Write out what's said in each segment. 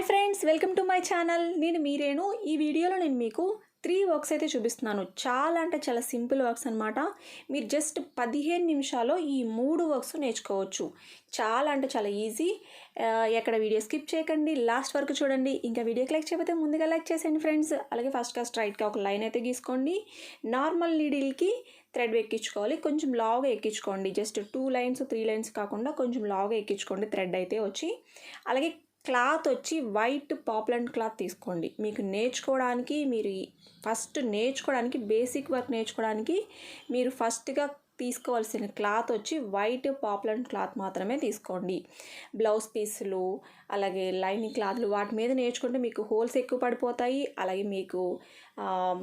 Hi friends welcome to my channel. నేను మీరేను ఈ వీడియోలో నేను మీకు త్రీ వర్క్స్ అయితే చూపిస్తున్నాను. చాలా అంటే చాలా సింపుల్ వర్క్స్ అనమాట మీరు జస్ట్ పదిహేను నిమిషాల్లో ఈ మూడు వర్క్స్ నేర్చుకోవచ్చు. చాలా అంటే చాలా ఈజీ. ఎక్కడ వీడియో స్కిప్ చేయకండి లాస్ట్ వరకు చూడండి. ఇంకా వీడియోకి లైక్ చేయకపోతే ముందుగా లైక్ చేసేయండి ఫ్రెండ్స్. అలాగే ఫస్ట్గా స్ట్రైట్గా ఒక లైన్ అయితే గీసుకోండి. నార్మల్ నీడిల్కి థ్రెడ్ ఎక్కించుకోవాలి. కొంచెం లావుగా ఎక్కించుకోండి. Just two lines three lines కాకుండా కొంచెం లావుగా ఎక్కించుకోండి. థ్రెడ్ అయితే వచ్చి. అలాగే క్లాత్ వచ్చి వైట్ పాపులర్ క్లాత్ తీసుకోండి. మీకు నేర్చుకోవడానికి మీరు ఫస్ట్ నేర్చుకోవడానికి బేసిక్ వర్క్ నేర్చుకోవడానికి మీరు ఫస్ట్గా తీసుకోవాల్సిన క్లాత్ వచ్చి వైట్ పాపులర్ క్లాత్ మాత్రమే తీసుకోండి. బ్లౌజ్ పీసులు అలాగే లైనింగ్ క్లాత్లు వాటి మీద నేర్చుకుంటే మీకు హోల్స్ ఎక్కువ పడిపోతాయి. అలాగే మీకు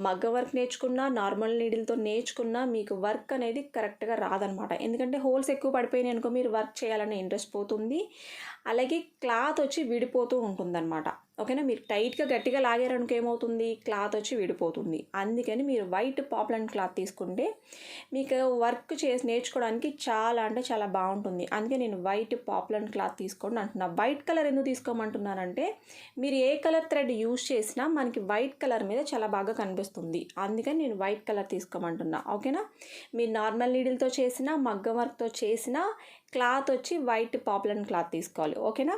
మగ్గ వర్క్ నేర్చుకున్నా నార్మల్ నీడిల్తో నేర్చుకున్నా మీకు వర్క్ అనేది కరెక్ట్గా రాదనమాట. ఎందుకంటే హోల్స్ ఎక్కువ పడిపోయినాయి అనుకో మీరు వర్క్ చేయాలనే ఇంట్రెస్ట్ పోతుంది. అలాగే క్లాత్ వచ్చి విడిపోతూ ఉంటుందన్నమాట ఓకేనా? మీరు టైట్గా గట్టిగా లాగారనుకో ఏమవుతుంది? క్లాత్ వచ్చి విడిపోతుంది. అందుకని మీరు వైట్ పాపులర్ క్లాత్ తీసుకుంటే మీకు వర్క్ చేసి నేర్చుకోవడానికి చాలా అంటే చాలా బాగుంటుంది. అందుకే నేను వైట్ పాపులర్ క్లాత్ తీసుకోండి అంటున్నా. వైట్ కలర్ ఎందుకు తీసుకోమంటున్నానంటే మీరు ఏ కలర్ థ్రెడ్ యూజ్ చేసినా మనకి వైట్ కలర్ మీద చాలా బాగా కనిపిస్తుంది. అందుకని నేను వైట్ కలర్ తీసుకోమంటున్నా. ఓకేనా? మీరు నార్మల్ నీడిల్తో చేసిన మగ్గం వర్క్తో చేసిన క్లాత్ వచ్చి వైట్ పాపులర్ క్లాత్ తీసుకోవాలి ఓకేనా?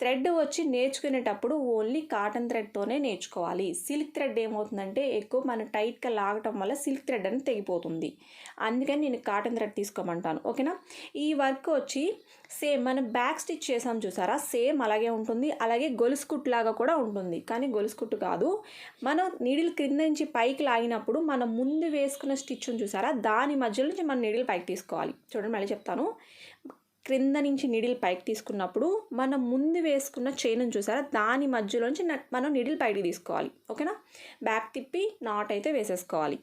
థ్రెడ్ వచ్చి నేర్చుకునేటప్పుడు ఓన్లీ కాటన్ థ్రెడ్తోనే నేర్చుకోవాలి. సిల్క్ థ్రెడ్ ఏమవుతుందంటే ఎక్కువ మనం టైట్గా లాగటం వల్ల సిల్క్ థ్రెడ్ అని తెగిపోతుంది. అందుకని నేను కాటన్ థ్రెడ్ తీసుకోమంటాను ఓకేనా? ఈ వర్క్ వచ్చి సేమ్ మనం బ్యాక్ స్టిచ్ చేసాం చూసారా? సేమ్ అలాగే ఉంటుంది. అలాగే గొలుసు కుట్టు లాగా కూడా ఉంటుంది. కానీ గొలుసు కుట్టు కాదు. మనం నీడిల్ క్రింద నుంచి పైకి లాగినప్పుడు మనం ముందు వేసుకున్న స్టిచ్ను చూసారా? దాని మధ్యలో నుంచి మనం నీడిల్ పైకి తీసుకోవాలి. చూడండి మళ్ళీ చెప్తాను. క్రింద నుంచి నిడిల్ పైకి తీసుకున్నప్పుడు మనం ముందు వేసుకున్న చైన్ చూసారా? దాని మధ్యలోంచి మనం నిడిల్ పైకి తీసుకోవాలి. ఓకేనా? బ్యాక్ తిప్పి నాట్ అయితే వేసేసుకోవాలి.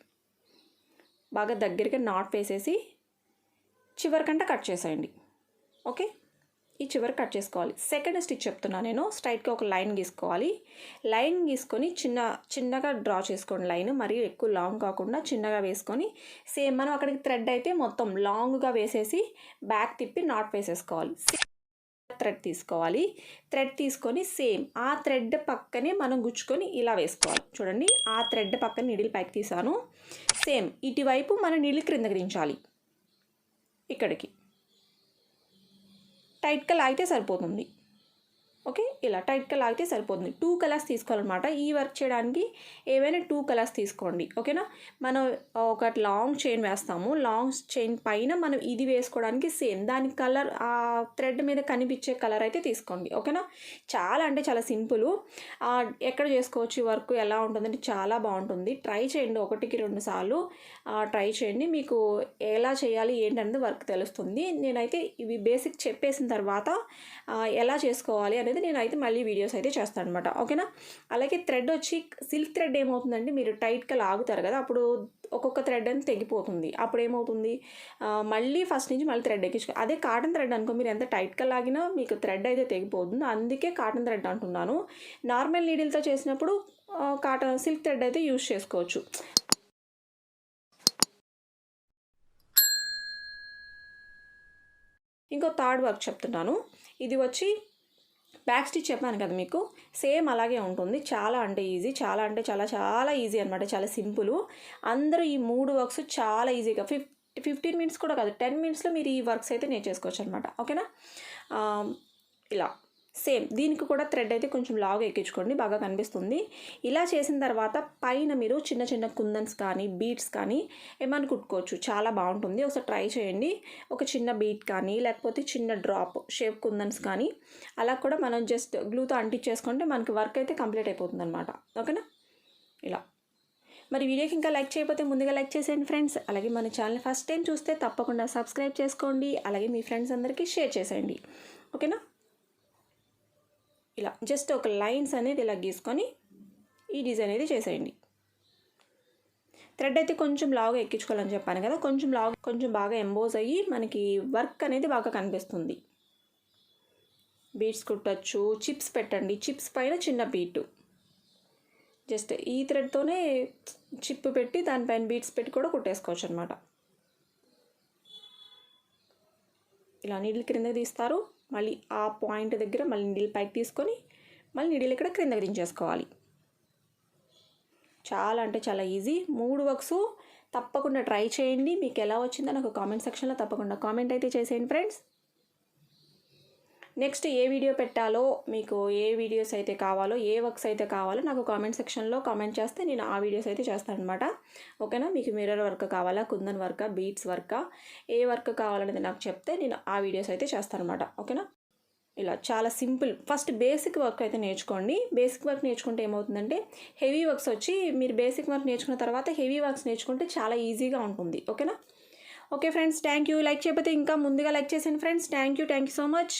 బాగా దగ్గరికి నాట్ వేసేసి చివరికంట కట్ చేసేయండి. ఓకే? ఈ చివరి కట్ చేసుకోవాలి. సెకండ్ స్టిచ్ చెప్తున్నా నేను. స్ట్రైట్గా ఒక లైన్ గీసుకోవాలి. లైన్ గీసుకొని చిన్న చిన్నగా డ్రా చేసుకోండి లైన్. మరియు ఎక్కువ లాంగ్ కాకుండా చిన్నగా వేసుకొని సేమ్ మనం అక్కడికి థ్రెడ్ అయితే మొత్తం లాంగ్గా వేసేసి బ్యాక్ తిప్పి నాట్ వేసేసుకోవాలి. థ్రెడ్ తీసుకోవాలి. థ్రెడ్ తీసుకొని సేమ్ ఆ థ్రెడ్ పక్కనే మనం గుచ్చుకొని ఇలా వేసుకోవాలి. చూడండి ఆ థ్రెడ్ పక్కన నీడిల్ పైకి తీసాను. సేమ్ ఇటువైపు మనం నీళ్ళు క్రిందకి దించాలి. ఇక్కడికి. టైట్గా లాగితే సరిపోతుంది. ఓకే? ఇలా టైట్గా లాగితే సరిపోతుంది. టూ కలర్స్ తీసుకోవాలన్నమాట. ఈ వర్క్ చేయడానికి ఏవైనా టూ కలర్స్ తీసుకోండి. ఓకేనా? మనం ఒక లాంగ్ చైన్ వేస్తాము. లాంగ్ చైన్ పైన మనం ఇది వేసుకోవడానికి సేమ్ దాని కలర్ ఆ థ్రెడ్ మీద కనిపించే కలర్ అయితే తీసుకోండి. ఓకేనా? చాలా అంటే చాలా సింపుల్. ఎక్కడ చేసుకోవచ్చు వర్క్? ఎలా ఉంటుందంటే చాలా బాగుంటుంది. ట్రై చేయండి ఒకటికి రెండు సార్లు. ట్రై చేయండి. మీకు ఎలా చేయాలి ఏంటనేది వర్క్ తెలుస్తుంది. నేనైతే ఇవి బేసిక్ చెప్పేసిన తర్వాత ఎలా చేసుకోవాలి అనేది అనేది నేను అయితే మళ్ళీ వీడియోస్ అయితే చేస్తాను అనమాట ఓకేనా? అలాగే థ్రెడ్ వచ్చి సిల్క్ థ్రెడ్ ఏమవుతుందంటే మీరు టైట్గా లాగుతారు కదా అప్పుడు ఒక్కొక్క థ్రెడ్ అని తెగిపోతుంది. అప్పుడు ఏమవుతుంది మళ్ళీ ఫస్ట్ నుంచి మళ్ళీ థ్రెడ్ ఎక్కించుకో అదే కాటన్ థ్రెడ్ అనుకో మీరు ఎంత టైట్గా లాగినా మీకు థ్రెడ్ అయితే తెగిపోతుంది. అందుకే కాటన్ థ్రెడ్ అంటున్నాను. నార్మల్ నీడిల్తో చేసినప్పుడు కాటన్ సిల్క్ థ్రెడ్ అయితే యూస్ చేసుకోవచ్చు. ఇంకో థర్డ్ వర్క్ చెప్తున్నాను. ఇది వచ్చి బ్యాక్ స్టిచ్ చెప్పాను కదా మీకు? సేమ్ అలాగే ఉంటుంది. చాలా అంటే ఈజీ చాలా అంటే చాలా చాలా ఈజీ అనమాట చాలా సింపుల్ అందరూ ఈ మూడు వర్క్స్ చాలా ఈజీగా ఫిఫ్ ఫిఫ్టీన్ మినిట్స్ కూడా కాదు టెన్ మినిట్స్లో మీరు ఈ వర్క్స్ అయితే నేర్చేసుకోవచ్చు అనమాట ఓకేనా um, ఇలా. సేమ్ దీనికి కూడా థ్రెడ్ అయితే కొంచెం లాగ్ ఎక్కించుకోండి బాగా కనిపిస్తుంది. ఇలా చేసిన తర్వాత పైన మీరు చిన్న చిన్న కుందన్స్ కానీ బీట్స్ కానీ ఏమైనా కుట్టుకోవచ్చు. చాలా బాగుంటుంది. ఒకసారి ట్రై చేయండి. ఒక చిన్న బీట్ కానీ లేకపోతే చిన్న డ్రాప్ షేప్ కుందన్స్ కానీ అలా కూడా మనం జస్ట్ గ్లూతో అంటించేసుకుంటే మనకి వర్క్ అయితే కంప్లీట్ అయిపోతుంది అనమాట ఓకేనా? ఇలా. మరి వీడియోకి ఇంకా లైక్ చేయకపోతే ముందుగా లైక్ చేసేయండి ఫ్రెండ్స్. అలాగే మన ఛానల్ ఫస్ట్ టైం చూస్తే తప్పకుండా సబ్స్క్రైబ్ చేసుకోండి. అలాగే మీ ఫ్రెండ్స్ అందరికీ షేర్ చేసేయండి. ఓకేనా? ఇలా జస్ట్ ఒక లైన్స్ అనేది ఇలా గీసుకొని ఈ డిజైన్ అనేది చేసేయండి. థ్రెడ్ అయితే కొంచెం లావుగా ఎక్కించుకోవాలని చెప్పాను కదా కొంచెం లావు కొంచెం బాగా ఎంబోజ్ అయ్యి మనకి వర్క్ అనేది బాగా కనిపిస్తుంది. బీట్స్ కుట్టచ్చు చిప్స్ పెట్టండి చిప్స్ పైన చిన్న బీటు. జస్ట్ ఈ థ్రెడ్తోనే చిప్ పెట్టి దానిపైన బీట్స్ పెట్టి కూడా కుట్టేసుకోవచ్చు అనమాట ఇలా నీళ్ళు క్రింద తీస్తారు. మళ్ళీ ఆ పాయింట్ దగ్గర మళ్ళీ నీళ్ళు పైకి తీసుకొని మళ్ళీ నీడిల్ ఇక్కడ క్రిందకి దించేసుకోవాలి చాలా అంటే చాలా ఈజీ. మూడు వర్క్స్ తప్పకుండా ట్రై చేయండి. మీకు ఎలా వచ్చిందో నాకు కామెంట్ సెక్షన్లో తప్పకుండా కామెంట్ అయితే చేసేయండి ఫ్రెండ్స్. నెక్స్ట్ ఏ వీడియో పెట్టాలో మీకు ఏ వీడియోస్ అయితే కావాలో ఏ వర్క్స్ అయితే కావాలో నాకు కామెంట్ సెక్షన్లో కామెంట్ చేస్తే నేను ఆ వీడియోస్ అయితే చేస్తాను అనమాట ఓకేనా? మీకు మిర్రర్ వర్క్ కావాలా కుందన్ వర్క్ బీట్స్ వర్క్ ఏ వర్క్ కావాలనేది నాకు చెప్తే నేను ఆ వీడియోస్ అయితే చేస్తాను అనమాట ఓకేనా? ఇలా చాలా సింపుల్ ఫస్ట్ బేసిక్ వర్క్ అయితే నేర్చుకోండి. బేసిక్ వర్క్ నేర్చుకుంటే ఏమవుతుందంటే హెవీ వర్క్స్ వచ్చి మీరు బేసిక్ వర్క్ నేర్చుకున్న తర్వాత హెవీ వర్క్స్ నేర్చుకుంటే చాలా ఈజీగా ఉంటుంది. ఓకేనా? Okay friends thank you like చేయకపోతే ఇంకా ముందుగా లైక్ చేసాను friends thank you thank you so much